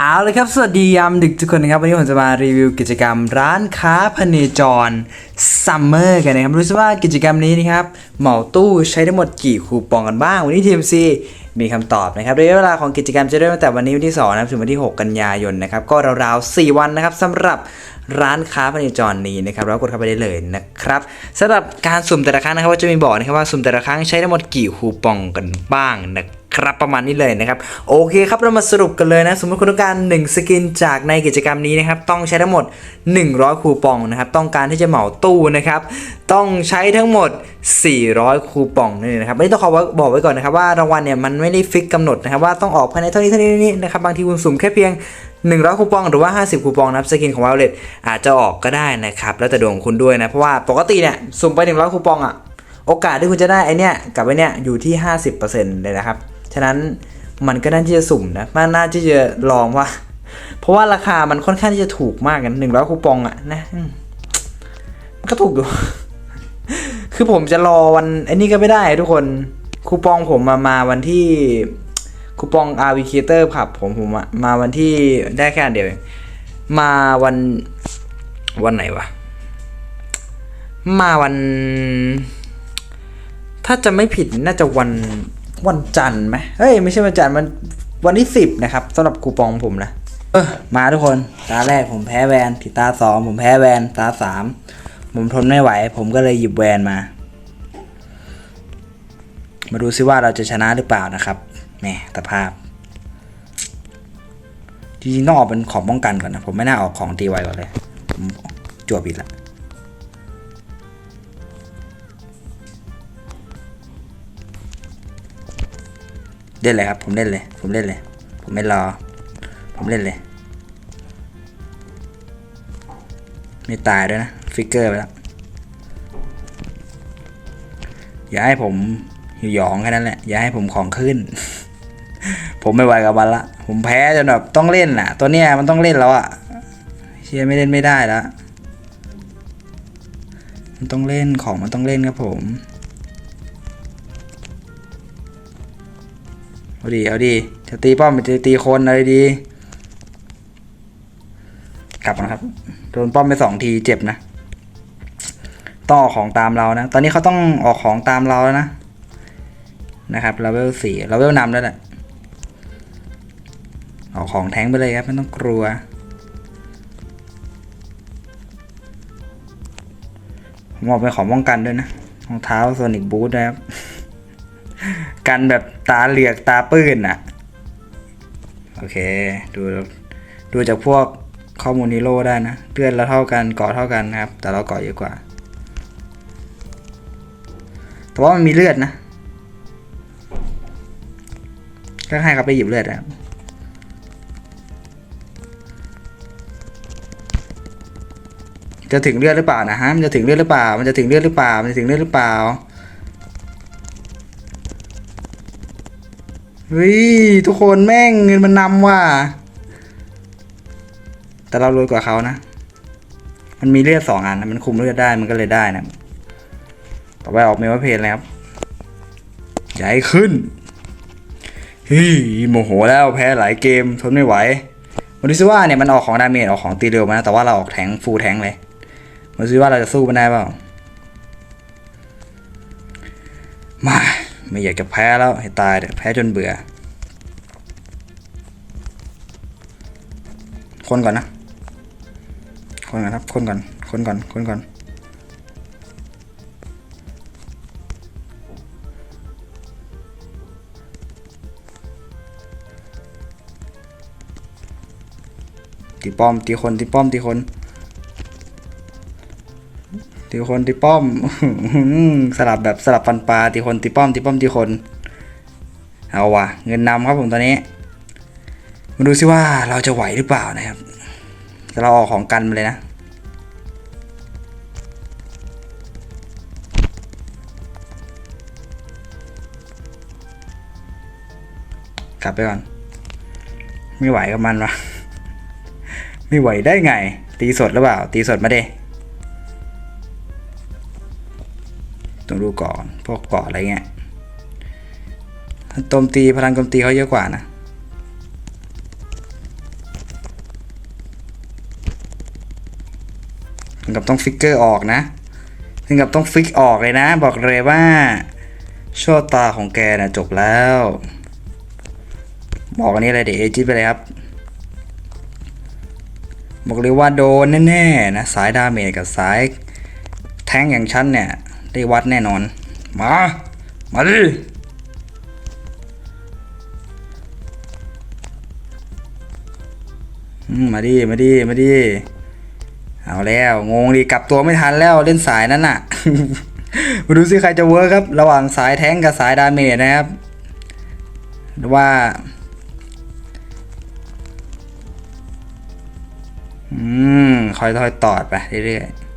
เอาเลยครับ สวัสดียามดึกทุกคนนะครับ วันนี้ผมจะมารีวิวกิจกรรมร้านค้าพเนจรซัมเมอร์กันนะครับ รู้สึกว่ากิจกรรมนี้นะครับ เหมาตู้ใช้ทั้งหมดกี่คูปองกันบ้าง วันนี้ TMC มีคำตอบนะครับระยะเวลาของกิจกรรมจะเริ่มตั้งแต่วันนี้วันที่2นะครับถึงวันที่ 6 กันยายนนะครับก็ราวๆ 4 วันนะครับสำหรับร้านค้าพเนจรนี้นะครับแล้วกดเข้าไปได้เลยนะครับสำหรับการสุ่มแต่ละครั้งนะครับว่าจะมีบอกนะครับว่าสุ่มแต่ละครั้งใช้ทั้งหมดกี่คูปองกันบ้างนะ ครับครับประมาณนี้เลยนะครับโอเคครับเรามาสรุปกันเลยนะ สมมติคุณต้องการ 1 สกินจากในกิจกรรมนี้นะครับต้องใช้ทั้งหมด 100 คูปองนะครับต้องการที่จะเหมาตู้นะครับต้องใช้ทั้งหมด 400 คูปองนี่นะครับไม่ต้องขอบอกไว้ก่อนนะครับว่ารางวัลเนี่ยมันไม่ได้ฟิกกำหนดนะครับว่าต้องออกภายในเท่านี้เท่านี้นี้นะครับบางทีคุณสุ่มแค่เพียง100คูปองหรือว่า 50 คูปองนะครับสกินของวอลเล็ตอาจจะออกก็ได้นะครับ แล้วแต่ดวงของคุณด้วยนะ เพราะว่าปกติเนี่ยสุ่มไป 100คูปองอะโอกาสที่คุณจะได้ไอเนี้ยกับไอเนี้ยอยู่ที่ 50%เลยนะครับะนั้นมันก็น่าที่จะสุ่มนะมันน่าที่จะลองว่า เพราะว่าราคามันค่อนข้างที่จะถูกมากกันหนึ่งร้อยคูปองอะนะมันก็ถูกอยู่ คือผมจะรอวันไอ้นี่ก็ไม่ได้ทุกคนคูปองผมมามาวันที่คูปอง r v c a t o r ครับผมผมมาวันที่ได้แค่อันเดียวเองมาวันวันไหนวะ มาวัน ถ้าจะไม่ผิดน่าจะวัน วันจันทร์ไหมเฮ้ยไม่ใช่วันจันทร์มันวันที่สิบนะครับสำหรับคูปองผมนะเออมาทุกคนตาแรกผมแพ้แวนที่ตาสองผมแพ้แวนตาสามผมทนไม่ไหว ผมก็เลยหยิบแวนมา มาดูซิว่าเราจะชนะหรือเปล่านะครับแหมตาภาพจริงๆต้องออกเป็นของป้องกันก่อนนะ ผมไม่น่าออกของตีไวก่อนเลย ผมจั่วผิดละ เล่นเลยครับ ผมเล่นเลย ผมเล่นเลย ผมไม่รอ ผมเล่นเลย ไม่ตายด้วยนะ ฟิกเกอร์ไปแล้ว อย่าให้ผมหยองแค่นั้นแหละ อย่าให้ผมของขึ้น ผมไม่ไหวกับมันละ ผมแพ้จนแบบต้องเล่นน่ะ ตัวเนี้ยมันต้องเล่นแล้วอะเชียไม่เล่นไม่ได้แล้วมันต้องเล่นของมันต้องเล่นครับผม เอาดีเอาดีจะตีป้อมจะตีคนอะไรดี กลับนะครับ โดนป้อมไปสองทีเจ็บนะ ต้องออกของตามเรานะ ตอนนี้เขาต้องออกของตามเราแล้วนะ นะครับเลเวลสี่เลเวลนำแล้วแหละออกของแทงไปเลยครับไม่ต้องกลัว ผมออกเป็นของป้องกันด้วยนะรองเท้าโซนิกบูทนะครับ กันแบบตาเหลือกตาปื้นอะ โอเค ดูดูจากพวกข้อมูลนิโรได้นะเลือดเราเท่ากันเกาะเท่ากันนะครับ แต่เราเกาะเยอะกว่า แต่ว่ามันมีเลือดนะก็ให้เขาไปหยิบเลือดนะครับจะถึงเลือดหรือเปล่านะฮะมันจะถึงเลือดหรือเปล่า มันจะถึงเลือดหรือเปล่า มันจะถึงเลือดหรือเปล่า เฮ้ยทุกคนแม่งเงินมันนำว่ะแต่เรารวยกว่าเขานะ มันมีเลือดสองอันนะมันคุมเลือดได้มันก็เลยได้นะ ต่อไปออกเมวเพนเลยครับใหญ่ขึ้นฮ้ยโมโหแล้วแพ้หลายเกมทนไม่ไหวมาดูซิว่าเนี่ยมันออกของดาเมจออกของตีเร็วมานะแต่ว่าเราออกแทงฟูลแทงเลยมาดูซิว่าเราจะสู้มันได้เปล่า มา ไม่อยากจะแพ้แล้วให้ตายเดี๋แพ้จนเบื่อ คนก่อนนะ คนก่อนครับ คนก่อน คนก่อน คนก่อน ตีป้อมตีคนตีป้อมตีคน ตีคนตีป้อมสลับแบบสลับฟันปลาตีคนตีป้อมตีป้อมตีคน เอาว่ะ เงินนำครับผมตอนนี้ มาดูซิว่าเราจะไหวหรือเปล่านะครับแต่เราออกของกันมาเลยนะกลับไปก่อน ไม่ไหวกับมันวะ ไม่ไหวได้ไง ตีสดหรือเปล่า ตีสดมาเด้ ต้องดูก่อน พวกเกาะอะไรเงี้ยโจมตีพลังโจมตีเขาเยอะกว่านะถึงกับต้องฟิกเกอร์ออกนะถึงกับต้องฟิกออกเลยนะ บอกเลยว่าโชคตาของแกนะจบแล้ว บอกอันนี้เลยเดี๋ยวเอจิไปเลยครับ บอกเลยว่าโดนแน่ๆนะ สายดาเมจกับสายแทงอย่างฉันเนี่ย ได้วัดแน่นอน มา มาดิมาดิมาดิมาดิเอาแล้ว งงดิกลับตัวไม่ทันแล้วเล่นสายนั้นน่ะ มาดูสิใครจะเวิร์คครับ ระหว่างสายแท้งกับสายดาเมจนะครับหรือว่าอืมคอยทอยตอดไปเรื่อยๆ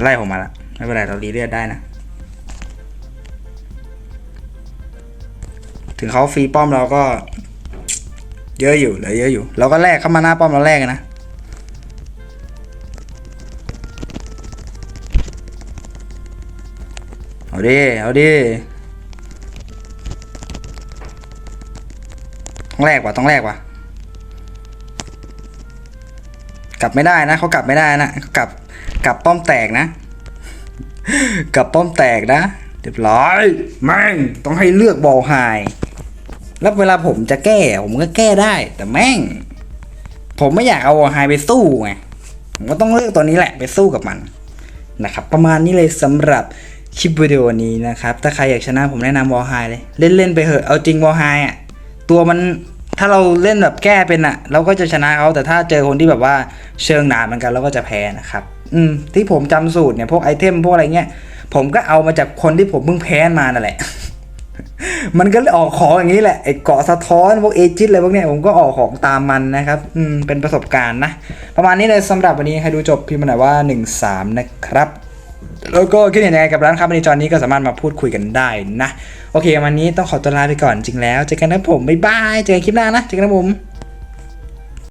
ไล่ผมมาละไม่เป็นไรเรารีเลือดได้นะ ถึงเขาฟรีป้อมเราก็ เยอะอยู่เหลือเยอะอยู่ เราก็แลกเข้ามาหน้าป้อมเราแลกกันนะเอาดิเอาดิต้องแลกว่ะต้องแลกว่ะ กลับไม่ได้นะเขากลับไม่ได้นะเขากลับกลับป้อมแตกนะ กลับป้อมแตกนะเรียบร้อยแม่งต้องให้เลือกบอลไฮแล้วเวลาผมจะแก้ ผมก็แก้ได้ แต่แม่ง ผมไม่อยากเอาบอลไฮไปสู้ไงผมก็ต้องเลือกตัวนี้แหละไปสู้กับมันนะครับ ประมาณนี้เลยสำหรับคลิปวิดีโอนี้นะครับ ถ้าใครอยากชนะผมแนะนำวอลไฮเลย เล่นๆไปเถอะเอาจริงวอลไฮอะตัวมัน ถ้าเราเล่นแบบแก้เป็นอะเราก็จะชนะเขาแต่ถ้าเจอคนที่แบบว่าเชิงหนาเหมือนกันเราก็จะแพ้นะครับอืมที่ผมจำสูตรเนี่ยพวกไอเทมพวกอะไรเงี้ยผมก็เอามาจากคนที่ผมเพิ่งแพ้มานั่นแหละ มันก็เลยออกของอย่างนี้แหละไอ้เกาะสะท้อนพวกเอจิตอะไรพวกเนี้ยผมก็ออกของตามมันนะครับ อืมเป็นประสบการณ์นะ ประมาณนี้เลยสำหรับวันนี้ใครดูจบพิมพ์มาหน่อยว่า 13 นะครับ แล้วก็คิดเห็นยังไงกับร้านค้าบริจรนี้ก็สามารถมาพูดคุยกันได้นะ โอเควันนี้ต้องขอตัวลาไปก่อนจริงแล้วเจอกันนะผมบ๊ายบายเจอกันคลิปหน้านะเจอกันนะผม